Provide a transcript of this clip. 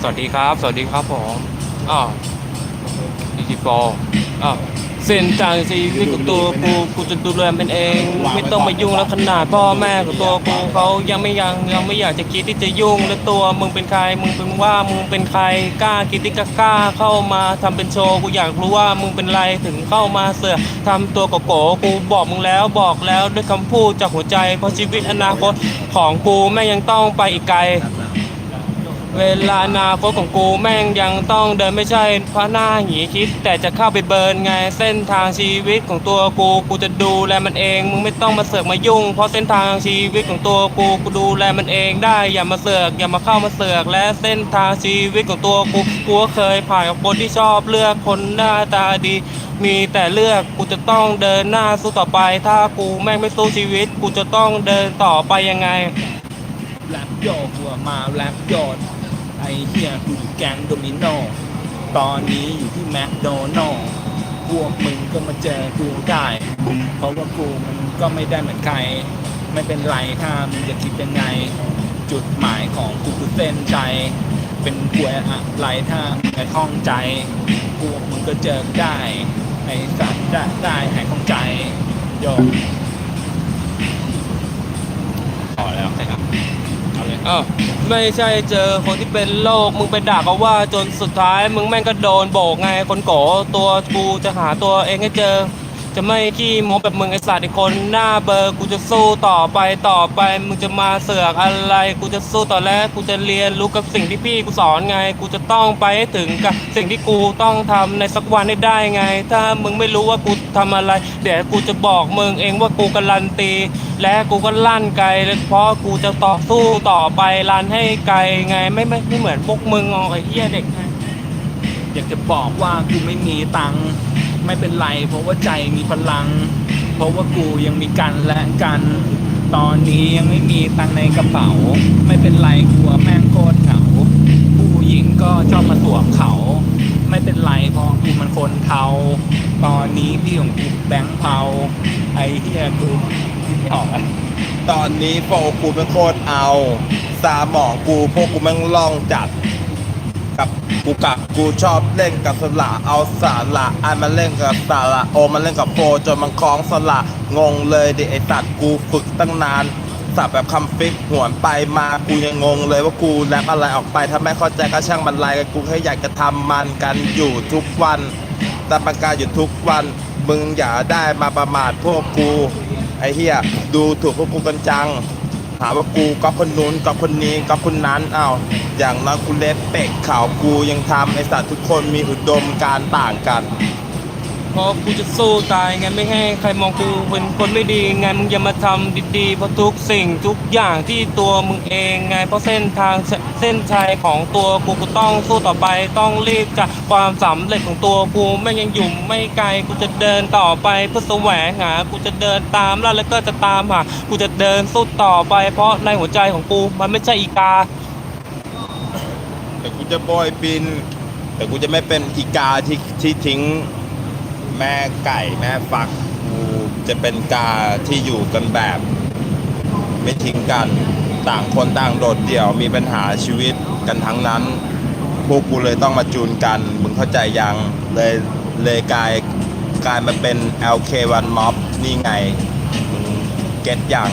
สวัสดีครับ สวัสดีครับผมอ๋อดีทีโฟอ๋อเส้นทางชีวิตของตัวกูกูจะดูแลมันเอง ไม่ต้องมายุ่งแล้วขนาดพ่อแม่ของตัวกูเขายังไม่ยังยังไม่อยากจะคิดที่จะยุ่งแล้วตัวมึงเป็นใครมึงเป็นว่ามึงเป็นใครกล้าคิดที่กล้าเข้ามาทำเป็นโชว์กูอยากรู้ว่ามึงเป็นไรถึงเข้ามาเสือกทำตัวโกโก้กูบอกมึงแล้วบอกแล้วด้วยคำพูดจากหัวใจเพราะชีวิตอนาคตของกูแม่ยังต้องไปอีกไกล เวลานาคตของกูแม่งยังต้องเดินไม่ใช่พระหน้าหีคิด แต่จะเข้าไปเบิร์นไงเส้นทางชีวิตของตัวกูกูจะดูแลมันเอง มึงไม่ต้องมาเสือกมายุ่ง เพราะเส้นทางชีวิตของตัวกูกูดูแลมันเองได้ อย่ามาเสือกอย่ามาเข้ามาเสือกและเส้นทางชีวิตของตัวกูกูเคยผ่านกับคนที่ชอบเลือกคนหน้าตาดี มีแต่เลือกกูจะต้องเดินหน้าสู้ต่อไป ถ้ากูแม่งไม่สู้ชีวิต กูจะต้องเดินต่อไปยังไง แรปโยกหัวมาแรปโยนไอเฮียกูอยู่แกงโดมิโน ตอนนี้อยู่ที่แมคโดนัลล์พวกมึงก็มาเจอกูได้ เพราะว่ากูมันก็ไม่ได้เหมือนใคร ไม่เป็นไรถ้ามึงจะคิดยังไง จุดหมายของกูคือเส้นใจ เป็นกวยอะไรถ้าไอ้ข้องใจพวกมึงก็เจอได้ไอ้สัตว์ได้ได้หายข้องใจโย อาเลยเออไม่ใช่เจอคนที่เป็นโรคมึงไปด่าเขาว่าจนสุดท้ายมึงแม่งก็โดนโบกไงคนโกตัวกูจะหาตัวเองให้เจอ จะไม่ขี้โมแบบมึงไอสัตว์ไอคนหน้าเบอร์กูจะสู้ต่อไปต่อไป มึงจะมาเสือกอะไร กูจะสู้ต่อแล้วกูจะเรียนรู้กับสิ่งที่พี่กูสอนไง กูจะต้องไปให้ถึงกับสิ่งที่กูต้องทำในสักวันให้ได้ไง ถ้ามึงไม่รู้ว่ากูทำอะไร เดี๋ยวกูจะบอกมึงเองว่ากูการันตี และกูก็ลั่นไกลเลยเพราะกูจะต่อสู้ต่อไปลั่นให้ไกลไงไม่ไม่ไม่เหมือนพวกมึงอ๋อไอ้เหี้ยเด็กไงอยากจะบอกว่ากูไม่มีตังค์ ไม่เป็นไร เพราะว่าใจมีพลัง เพราะว่ากูยังมีกันและกัน ตอนนี้ยังไม่มีตังในกระเป๋า ไม่เป็นไรกลัวแม่งโคตรเหงาผู้หญิงก็ชอบมาสวมเขา ไม่เป็นไรเพราะกูมันคนเทาตอนนี้พี่ของกูแบงค์เทาไอ้เหี้ยกูไม่ออกอะตอนนี้โฟกูเป็นโคตรเอา สาหมอกูพวกกูแม่งล่องจัด กับกูกับกูชอบเล่นกับสละเอาสาระไอมันเล่นกับสาระโอมันเล่นกับโฟจนมันคล้องสละงงเลยดิไอสัตว์กูฝึกตั้งนานสับแบบคำฟิกหวนไปมากูยังงงเลยว่ากูแรปอะไรออกไปถ้าไม่เข้าใจก็ช่างบรรลัยกันกูแค่อยากจะทำมันกันอยู่ทุกวันแต่ประกาศอยู่ทุกวันมึงอย่าได้มาประมาทพวกกูไอเฮียดูถูกพวกกูกันจัง หาว่ากูก็คนนู้นก็คนนี้ก็คนนั้นอ้าวอย่างน้อยกูเล็บเป็กข่าวกูยังทำไอสัตว์ทุกคนมีอุดมการต่างกัน ราะกูจะสู้ตายไงไม่ให้ใครมองกูเป็นคนไม่ดีไงมึงอย่ามาทำดีๆเพราะทุกสิ่งทุกอย่างที่ตัวมึงเองไงเพราะเส้นทางเส้นชัยของตัวกูกูต้องสู้ต่อไปต้องรีบจากความสำเร็จของตัวกูไม่ยังอยู่ไม่ไกลกูจะเดินต่อไปเพื่อแสวงหากูจะเดินตามแล้วแล้วก็จะตามหากูจะเดินสู้ต่อไป เพราะในหัวใจของกูมันไม่ใช่อีกา แต่กูจะโบยบิน แต่กูจะไม่เป็นอีกาที่ที่ทิ้ง แม่ไก่แม่ฟักกูจะเป็นกาที่อยู่กันแบบ ไม่ทิ้งกันต่างคนต่างโดดเดี่ยวมีปัญหาชีวิตกันทั้งนั้น พวกกูเลยต้องมาจูนกันมึงเข้าใจยังเลยเลยกลายกลายมาเป็น LK1 Mob นี่ไงเก็ตยัง